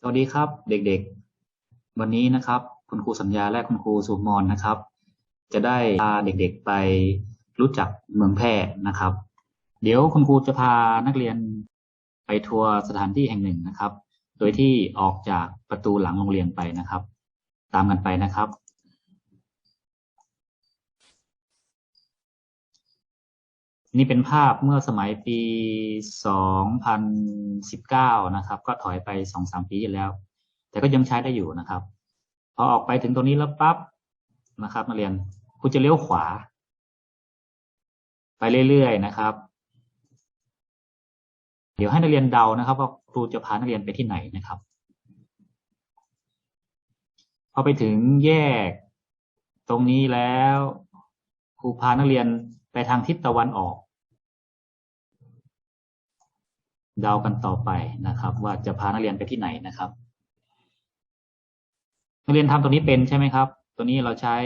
สวัสดีครับเด็กๆ วันนี้นะครับ คุณครูสัญญาและคุณครูสุมรนะครับ จะได้พาเด็กๆไปรู้จักเมืองแพร่นะครับ เดี๋ยวคุณครูจะพานักเรียนไปทัวร์สถานที่แห่งหนึ่งนะครับ โดยที่ออกจากประตูหลังโรงเรียนไปนะครับ ตามกันไปนะครับ นี่เป็นภาพเมื่อสมัยปี 2019 นะครับ ก็ถอยไป 2-3 ปีแล้ว แต่ก็ยังใช้ได้อยู่นะครับ พอออกไปถึงตรงนี้แล้วปั๊บนะครับนักเรียนคุณจะเลี้ยวขวา ไปเรื่อยๆนะครับ เดี๋ยวให้นักเรียนเดานะครับว่าครูจะพานักเรียนไปที่ไหนนะครับพอไปถึงแยก ตรงนี้แล้ว ครูพานักเรียนไปทางทิศตะวันออก เดากันต่อไปนะครับ ว่าจะพานักเรียนไปที่ไหนนะครับ นักเรียนทำตรงนี้เป็นใช่ไหมครับ ตัวนี้เราใช้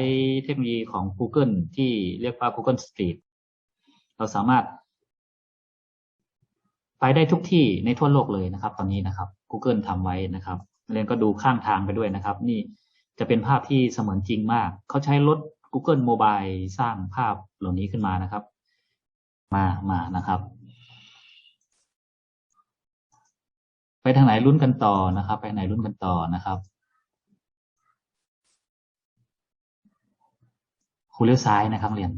เทคโนโลยีของ Google ที่เรียกว่า Google Street เราสามารถ ไปได้ทุกที่ในทั่วโลกเลยนะครับ ตอนนี้นะครับ Google ทำไว้นะครับนักเรียนก็ดูข้างทางไปด้วยนะครับ นี่จะเป็นภาพที่เสมือนจริงมาก เขาใช้รถ Google Mobile สร้างภาพเหล่านี้ขึ้นมานะครับ มามานะครับ ไป ทางไหนลุ้นกันต่อนะครับ ไปไหนลุ้นกันต่อนะครับครูเลี้ยวซ้ายนะครับเรียน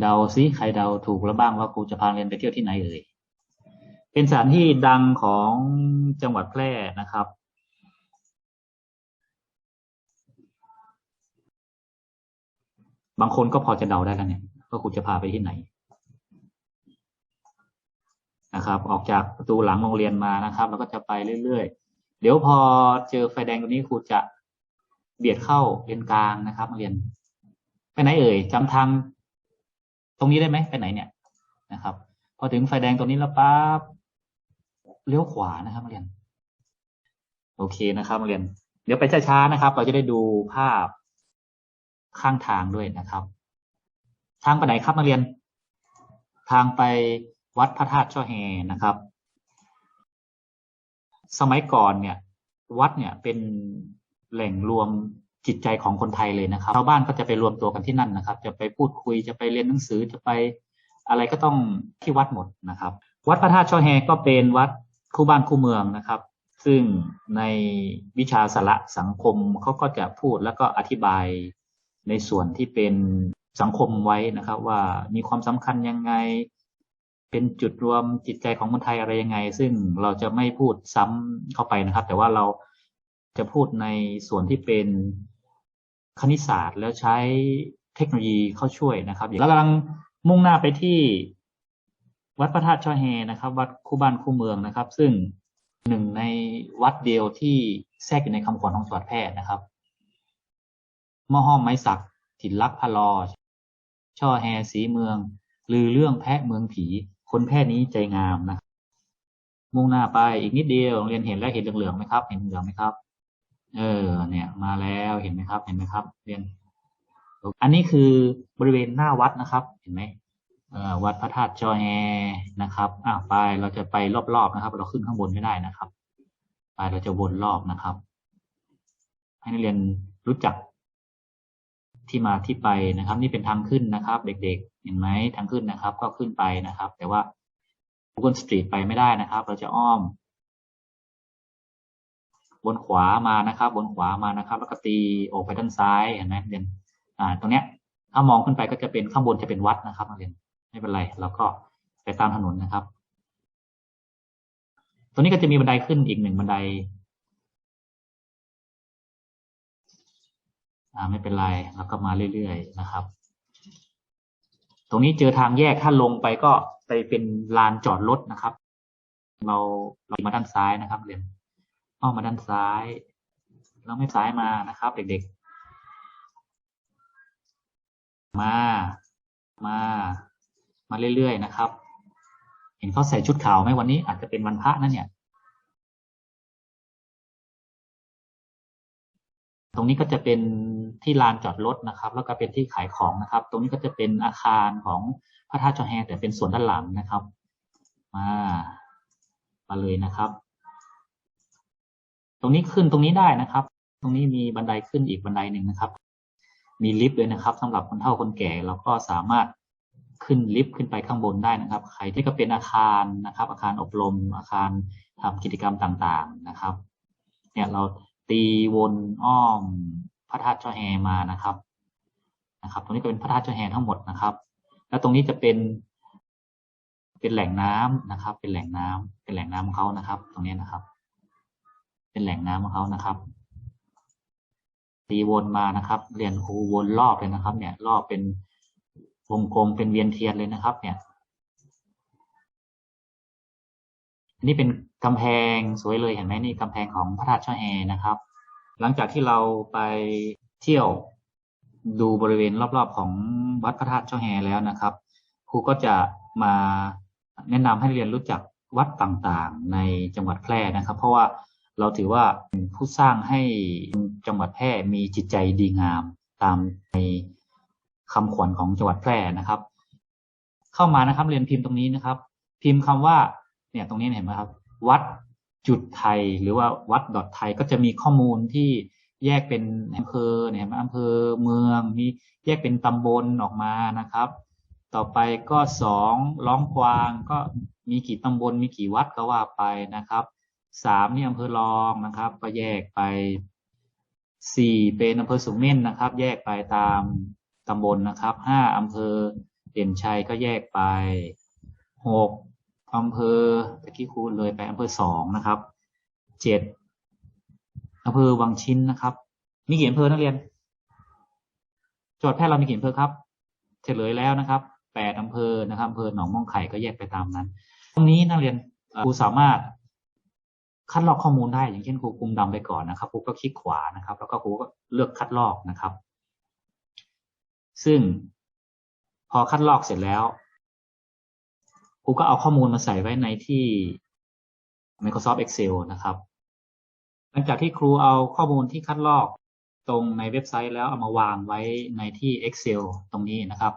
เดาซิใครเดาถูกแล้วบ้างว่าครูจะพาเรียนไปเที่ยวที่ไหนเอ่ยเป็นสถานที่ดังของจังหวัดแพร่นะครับบางคนก็พอจะเดาได้แล้วเนี่ยว่าครูจะพาไปที่ไหน นะครับ ออกจากประตูหลังโรงเรียนมานะครับ แล้วก็จะไปเรื่อยๆ เดี๋ยวพอเจอไฟแดงตรงนี้ครูจะเบียดเข้าเลนกลางนะครับเรียน ไปไหนเอ่ยจำทางตรงนี้ได้ไหมไปไหนเนี่ยนะครับ พอถึงไฟแดงตรงนี้แล้วปั๊บเลี้ยวขวานะครับเรียน โอเคนะครับเรียน เดี๋ยวไปช้าๆนะครับ เราจะได้ดูภาพข้างทางด้วยนะครับ ทางไปไหนครับนักเรียน ทางไป วัดพระธาตุช่อแฮนะครับ สมัยก่อนเนี่ย วัดเนี่ยเป็นแหล่งรวมจิตใจของคนไทยเลยนะครับชาวบ้านก็จะไปรวมตัวกันที่นั่นนะครับ จะไปพูดคุยจะไปเรียนหนังสือจะไปอะไรก็ต้องที่วัดหมดนะครับ วัดพระธาตุช่อแฮก็เป็นวัดคู่บ้านคู่เมืองนะครับ ซึ่งในวิชาสาระสังคมเขาก็จะพูดแล้วก็อธิบายในส่วนที่เป็นสังคมไว้นะครับ ว่ามีความสำคัญยังไง เป็นจุดรวมจิตใจของคนไทยอะไรยังไง ซึ่งเราจะไม่พูดซ้ำเข้าไปนะครับ แต่ว่าเราจะพูดในส่วนที่เป็นคณิตศาสตร์ แล้วใช้เทคโนโลยีเข้าช่วยนะครับแล้วกำลังมุ่งหน้าไปที่วัดพระธาตุช่อแฮนะครับ วัดคู่บ้านคู่เมืองนะครับ ซึ่งหนึ่งในวัดเดียวที่แทรกอยู่ในคำขวัญของจังหวัดแพร่นะครับมอห้อมไม้สักถิ่นลักพะลอ ช่อแฮสีเมืองลือเรื่องแพะเมืองผี คนแพร่นี้ใจงามนะมุ่งหน้าไปอีกนิดเดียวเรียนเห็นแล้วเห็นเหลืองๆไหมครับ เห็นเหลืองไหมครับ เออ เนี่ย มาแล้วเห็นไหมครับ เห็นไหมครับ เรียน อันนี้คือบริเวณหน้าวัดนะครับ เห็นไหมวัดพระธาตุจอแฮนะครับอ่าไปเราจะไปรอบๆนะครับ เราขึ้นข้างบนไม่ได้นะครับไปเราจะวนรอบนะครับ ให้นักเรียนรู้จัก ที่มาที่ไปนะครับ นี่เป็นทางขึ้นนะครับ เด็กๆ เห็นไหมทางขึ้นนะครับ ก็ขึ้นไปนะครับ แต่ว่า Google Street ไปไม่ได้นะครับ เราจะอ้อม บนขวามานะครับ บนขวามานะครับ แล้วก็ตีออกไปด้านซ้ายเห็นไหมเรียนอ่า ตรงเนี้ย ถ้ามองขึ้นไปก็จะเป็นข้างบนจะเป็นวัดนะครับนักเรียนไม่เป็นไรเราก็ไปตามถนนนะครับ ตรงนี้ก็จะมีบันไดขึ้นอีกหนึ่งบันได ไม่เป็นไรแล้วก็มาเรื่อยๆนะครับ ตรงนี้เจอทางแยกถ้าลงไปก็ไปเป็นลานจอดรถนะครับ เราเรามาด้านซ้ายนะครับเรียนอ้อมาด้านซ้ายเราไม่ซ้ายมานะครับ เด็กๆ มา มา มาเรื่อยๆนะครับ เห็นเขาใส่ชุดขาวไหมวันนี้อาจจะเป็นวันพระนั่นเนี่ย ตรงนี้ก็จะเป็นที่ลานจอดรถนะครับ แล้วก็เป็นที่ขายของนะครับ ตรงนี้ก็จะเป็นอาคารของพระธาตุจอแฮแต่เป็นส่วนด้านหลังนะครับ มามาเลยนะครับ ตรงนี้ขึ้นตรงนี้ได้นะครับ ตรงนี้มีบันไดขึ้นอีกบันไดหนึ่งนะครับ มีลิฟต์ด้วยนะครับสำหรับคนเฒ่าคนแก่เราก็สามารถขึ้นลิฟต์ขึ้นไปข้างบนได้นะครับ ใครที่ก็เป็นอาคารนะครับ อาคารอบรม อาคารทำกิจกรรมต่างๆนะครับ เนี่ยเรา ตีวนอ้อมพระธาตุเจ้าแฮมานะครับนะครับ ตรงนี้ก็เป็นพระธาตุเจ้าแฮทั้งหมดนะครับ แล้วตรงนี้จะเป็น เป็นแหล่งน้ำนะครับ เป็นแหล่งน้ำเป็นแหล่งน้ำของเขานะครับ ตรงนี้นะครับ เป็นแหล่งน้ำของเขานะครับตีวนมานะครับเรียนครูวนรอบเลยนะครับ เนี่ย รอบเป็นวงกลมเป็นเวียนเทียนเลยนะครับ เนี่ย อั นนี้เป็นกำแพงสวยเลยเห็นไหมนี่กำแพงของพระธาตุช่อแฮนะครับ หลังจากที่เราไปเที่ยวดูบริเวณรอบๆของวัดพระธาตุช่อแฮแล้วนะครับ ครูก็จะมาแนะนำให้เรียนรู้จักวัดต่างๆในจังหวัดแพร่นะครับ เพราะว่าเราถือว่าผู้สร้างให้จังหวัดแพร่มีจิตใจดีงามตามในคำขวัญของจังหวัดแพร่นะครับ เข้ามานะครับเรียนพิมพ์ตรงนี้นะครับ พิมพ์คำว่า เนี่ยตรงนี้เห็นไหมครับ วัดจุดไทยหรือว่าวัดดอทไทยก็จะมีข้อมูลที่แยกเป็นอำเภอเนี่ยเห็นไหมอำเภอเมืองมีแยกเป็นตำบลออกมานะครับ ต่อไปก็สองร้องกวางก็มีกี่ตำบลมีกี่วัดก็ว่าไปนะครับสามนี่อำเภอรองนะครับ ก็แยกไปสี่เป็นอำเภอสูงเม่นนะครับ แยกไปตามตำบลนะครับห้าอำเภอเด่นชัยก็แยกไปหก อำเภอตะกี้ครูเลยไปอำเภอสองนะครับเจ็ดอำเภอวังชิ้นนะครับ มีกี่อำเภอนักเรียนจังหวัดแพร่เรามีกี่อำเภอครับเฉลยแล้วนะครับแปดอำเภอนะครับอำเภอหนองม่องไข่ก็แยกไปตามนั้น ตรงนี้นักเรียนครูสามารถคัดลอกข้อมูลได้ อย่างเช่นครูกุมดำไปก่อนนะครับครูก็คลิกขวานะครับ แล้วก็ครูก็เลือกคัดลอกนะครับ ซึ่งพอคัดลอกเสร็จแล้ว ครูก็เอาข้อมูลมาใส่ไว้ในที่ Microsoft Excel นะครับ หลังจากที่ครูเอาข้อมูลที่คัดลอกตรงในเว็บไซต์แล้วเอามาวางไว้ในที่ Excel ตรงนี้นะครับ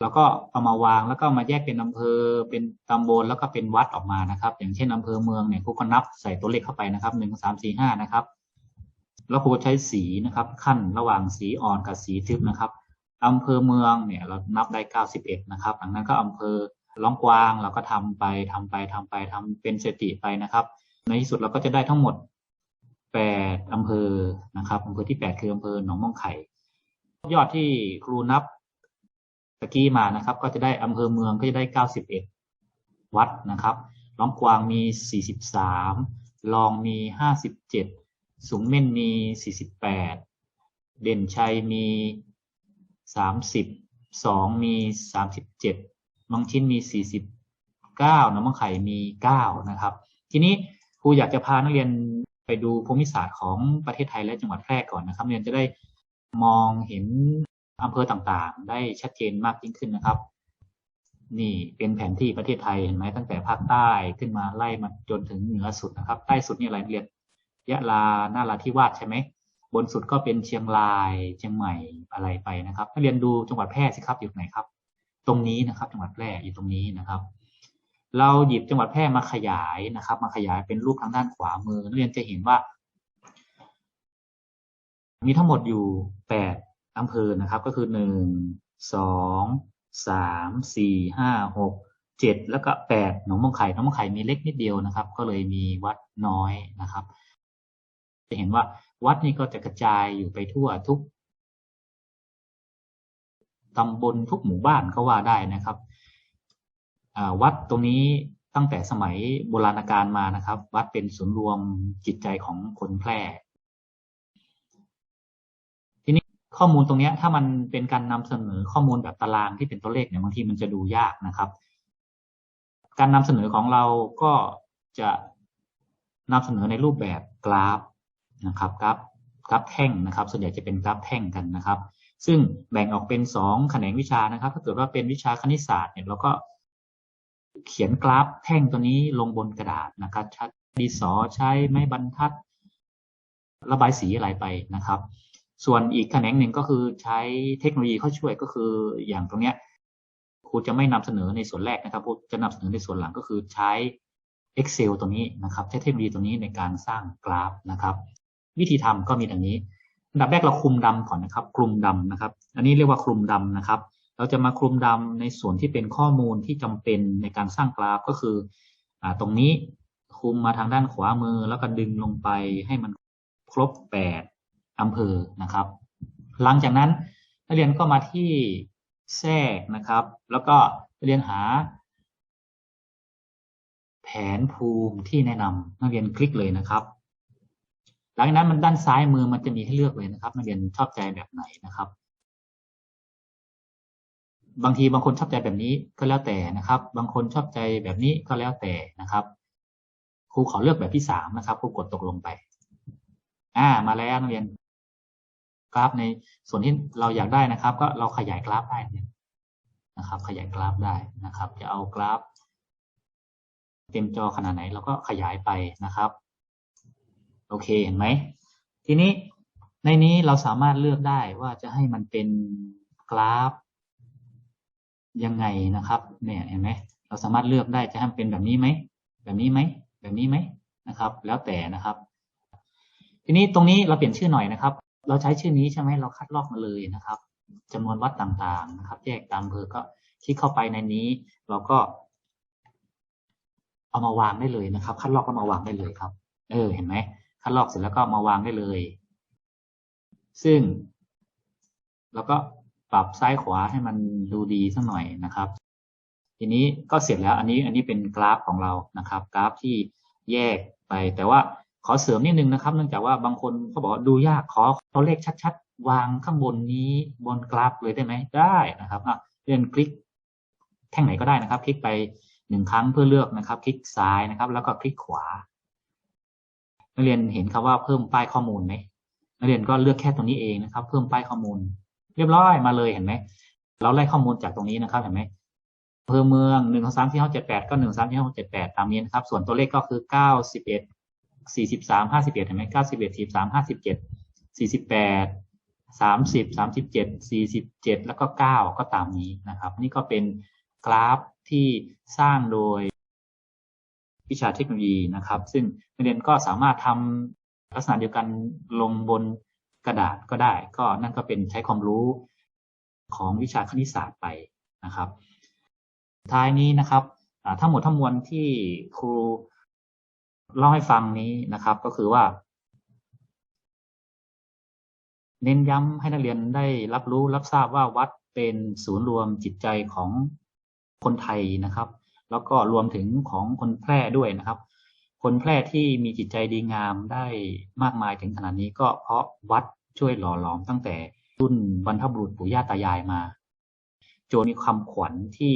แล้วก็เอามาวางแล้วก็มาแยกเป็นอำเภอ เป็นตำบลแล้วก็เป็นวัดออกมานะครับ อย่างเช่นอำเภอเมืองเนี่ยครูก็นับใส่ตัวเลขเข้าไปนะครับหนึ่งสามสี่ห้านะครับ แล้วครูก็ใช้สีนะครับ ขั้นระหว่างสีอ่อนกับสีทึบนะครับอำเภอเมืองเนี่ยเรานับได้เก้าสิบเอ็ดนะครับดังนั้นก็อำเภอ ร้องกวางเราก็ทำไปทำไปทำไปทำเป็นสติไปนะครับ ในที่สุดเราก็จะได้ทั้งหมดแปดอำเภอนะครับอำเภอที่แปดคืออำเภอหนองม่องไข่ ยอดที่ครูนับตะกี้มานะครับ ก็จะได้อำเภอเมืองก็จะได้เก้าสิบเอ็ดวัดนะครับร้องกวางมีสี่สิบสามลองมีห้าสิบเจ็ดสูงเม่นมีสี่สิบแปดเด่นชัยมีสามสิบสองมีสามสิบเจ็ด บางชิ้นมีสี่สิบเก้าน้ำมังไข่มีเก้านะครับ ทีนี้ครูอยากจะพานักเรียนไปดูภูมิศาสตร์ของประเทศไทยและจังหวัดแพร่ก่อนนะครับ เรียนจะได้มองเห็นอำเภอต่างๆ ได้ชัดเจนมากยิ่งขึ้นนะครับ นี่เป็นแผนที่ประเทศไทยเห็นไหมตั้งแต่ภาคใต้ขึ้นมาไล่มาจนถึงเหนือสุดนะครับ ใต้สุดนี่อะไรเรียนยะลาหน้าราธิวาสใช่ไหมบนสุดก็เป็นเชียงรายเชียงใหม่อะไรไปนะครับนักเรียนดูจังหวัดแพร่สิครับอยู่ไหนครับ ตรงนี้นะครับ จังหวัดแพร่อยู่ตรงนี้นะครับ เราหยิบจังหวัดแพร่มาขยายนะครับ มาขยายเป็นรูปทางด้านขวามือนักเรียนจะเห็นว่า มีทั้งหมดอยู่แปดอำเภอนะครับ ก็คือหนึ่งสองสามสี่ห้าหกเจ็ดแล้วก็แปดหนองมงไข่หนองมงไข่มีเล็กนิดเดียวนะครับ ก็เลยมีวัดน้อยนะครับ จะเห็นว่าวัดนี่ก็จะกระจายอยู่ไปทั่วทุก ตำบลทุกหมู่บ้านก็ว่าได้นะครับวัดตรงนี้ตั้งแต่สมัยโบราณกาลมานะครับ วัดเป็นศูนย์รวมจิตใจของคนแพร่ ทีนี้ข้อมูลตรงนี้ถ้ามันเป็นการนำเสนอข้อมูลแบบตารางที่เป็นตัวเลขเนี่ยบางทีมันจะดูยากนะครับ การนำเสนอของเราก็จะนำเสนอในรูปแบบกราฟนะครับกราฟกราฟแท่งนะครับ ส่วนใหญ่จะเป็นกราฟแท่งกันนะครับ ซึ่งแบ่งออกเป็นสองแขนงวิชานะครับ ถ้าเกิดว่าเป็นวิชาคณิตศาสตร์เนี่ยเราก็เขียนกราฟแท่งตัวนี้ลงบนกระดาษนะครับใช้ดินสอใช้ไม้บรรทัด ระบายสีอะไรไปนะครับ ส่วนอีกแขนงหนึ่งก็คือใช้เทคโนโลยีเข้าช่วยก็คืออย่างตรงเนี้ยครูจะไม่นำเสนอในส่วนแรกนะครับครูจะนำเสนอในส่วนหลังก็คือใช้ Excel ตัวนี้นะครับ ใช้เทคโนโลยีตัวนี้ในการสร้างกราฟนะครับ วิธีทำก็มีดังนี้ อันดับแรกเราคลุมดำก่อนนะครับ คลุมดำนะครับ อันนี้เรียกว่าคลุมดำนะครับ เราจะมาคลุมดำในส่วนที่เป็นข้อมูลที่จำเป็นในการสร้างกราฟก็คืออ่าตรงนี้คลุมมาทางด้านขวามือแล้วก็ดึงลงไปให้มันครบแปดอำเภอนะครับ หลังจากนั้นนักเรียนก็มาที่แทรกนะครับ แล้วก็เรียนหา แผนภูมิที่แนะนำนักเรียนคลิกเลยนะครับ ลังจากนั้นมันด้านซ้ายมือมันจะมีให้เลือกเลยนะครับนักเรียนชอบใจแบบไหนนะครับ บางทีบางคนชอบใจแบบนี้ก็แล้วแต่นะครับ บางคนชอบใจแบบนี้ก็แล้วแต่นะครับ ครูขอเลือกแบบที่สามนะครับครูกดตกลงไป อ่า มาแล้วนักเรียน กราฟในส่วนที่เราอยากได้นะครับ ก็เราขยายกราฟได้นะครับ ขยายกราฟได้นะครับ จะเอากราฟ เต็มจอขนาดไหนเราก็ขยายไปนะครับ โอเคเห็นไหม ทีนี้ในนี้เราสามารถเลือกได้ว่าจะให้มันเป็นกราฟ ยังไงนะครับ เนี่ยเห็นไหมเราสามารถเลือกได้จะให้มันเป็นแบบนี้ไหมแบบนี้ไหมแบบนี้ไหมนะครับ แล้วแต่นะครับ ทีนี้ตรงนี้เราเปลี่ยนชื่อหน่อยนะครับ เราใช้ชื่อนี้ใช่ไหมเราคัดลอกมาเลยนะครับจำนวนวัดต่างๆนะครับ แยกตามอำเภอก็คลิกเข้าไปในนี้ เราก็ เอามาวางได้เลยนะครับ คัดลอกแล้วมาวางได้เลยครับ เออ เห็นไหม คัดลอกเสร็จแล้วก็มาวางได้เลย ซึ่งเราก็ปรับซ้ายขวาให้มันดูดีสักหน่อยนะครับ ทีนี้ก็เสร็จแล้วอันนี้อันนี้เป็นกราฟของเรานะครับ กราฟที่แยกไป แต่ว่าขอเสริมนิดนึงนะครับ เนื่องจากว่าบางคนเขาบอกดูยากขอตัวเลขชัด ๆ วางข้างบนนี้บนกราฟเลยได้ไหมได้นะครับอะเลื่อนคลิกแท่งไหนก็ได้นะครับ คลิกไปหนึ่งครั้งเพื่อเลือกนะครับ คลิกซ้ายนะครับ แล้วก็คลิกขวา นักเรียนเห็นคำว่าเพิ่มป้ายข้อมูลไหมนักเรียนก็เลือกแค่ตรงนี้เองนะครับ เพิ่มป้ายข้อมูล เรียบร้อยมาเลยเห็นไหมเราไล่ข้อมูลจากตรงนี้นะครับเห็นไหมอำเภอเมืองหนึ่งสามสี่ห้าเจ็ดแปดก็หนึ่งสามสี่ห้าเจ็ดแปดตามนี้นะครับ ส่วนตัวเลขก็คือเก้าสิบเอ็ดสี่สิบสามห้าสิบเอ็ดเห็นไหมเก้าสิบเอ็ดสี่สามห้าสิบเจ็ดสี่สิบแปดสามสิบสามสิบเจ็ดสี่สิบเจ็ดแล้วก็เก้าก็ตามนี้นะครับ นี่ก็เป็นกราฟที่สร้างโดย วิชาเทคโนโลยีนะครับ ซึ่งนักเรียนก็สามารถทำลักษณะเดียวกันลงบนกระดาษก็ได้ ก็นั่นก็เป็นใช้ความรู้ของวิชาคณิตศาสตร์ไปนะครับ ท้ายนี้นะครับทั้งหมดทั้งมวลที่ครูเล่าให้ฟังนี้นะครับ ก็คือว่า เน้นย้ำให้นักเรียนได้รับรู้รับทราบว่าวัดเป็นศูนย์รวมจิตใจของคนไทยนะครับ แล้วก็รวมถึงของคนแพร่ด้วยนะครับ คนแพร่ที่มีจิตใจดีงามได้มากมายถึงขนาดนี้ก็เพราะวัดช่วยหล่อหลอมตั้งแต่รุ่นบรรพบุรุษปู่ย่าตายายมา โจมีคำขวัญที่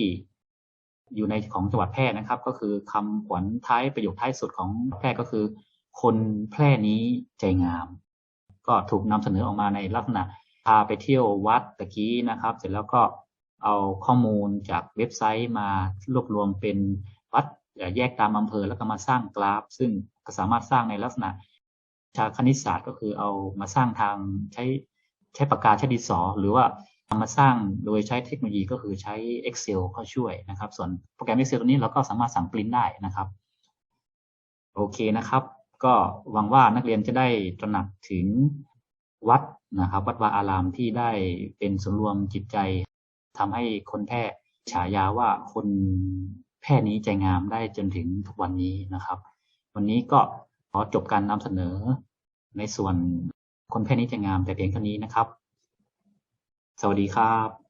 อยู่ในของจังหวัดแพร่นะครับ ก็คือคำขวัญท้ายประโยคท้ายสุดของแพร่ก็คือ คนแพร่นี้ใจงาม ก็ถูกนำเสนอออกมาในลักษณะพาไปเที่ยววัดตะกี้นะครับ เสร็จแล้วก็ เอาข้อมูลจากเว็บไซต์มารวบรวมเป็นวัดแยกตามอำเภอแล้วก็มาสร้างกราฟ ซึ่งก็สามารถสร้างในลักษณะชาคณิตศาสตร์ก็คือเอามาสร้างทางใช้ใช้ปากกาใช้ดินสอ หรือว่าเอามาสร้างโดยใช้เทคโนโลยีก็คือใช้ Excel เข้าช่วยนะครับ ส่วนโปรแกรม Excel ตัวนี้เราก็สามารถสั่งปริ้นได้นะครับ โอเคนะครับ ก็หวังว่านักเรียนจะได้ตระหนักถึงวัดนะครับ วัดวาอารามที่ได้เป็นส่วนรวมจิตใจ ทำให้คนแพร่ฉายาว่าคนแพร่นี้ใจงามได้จนถึงทุกวันนี้นะครับ วันนี้ก็ขอจบการนำเสนอ ในส่วนคนแพร่นี้ใจงามแต่เพียงเท่านี้นะครับ สวัสดีครับ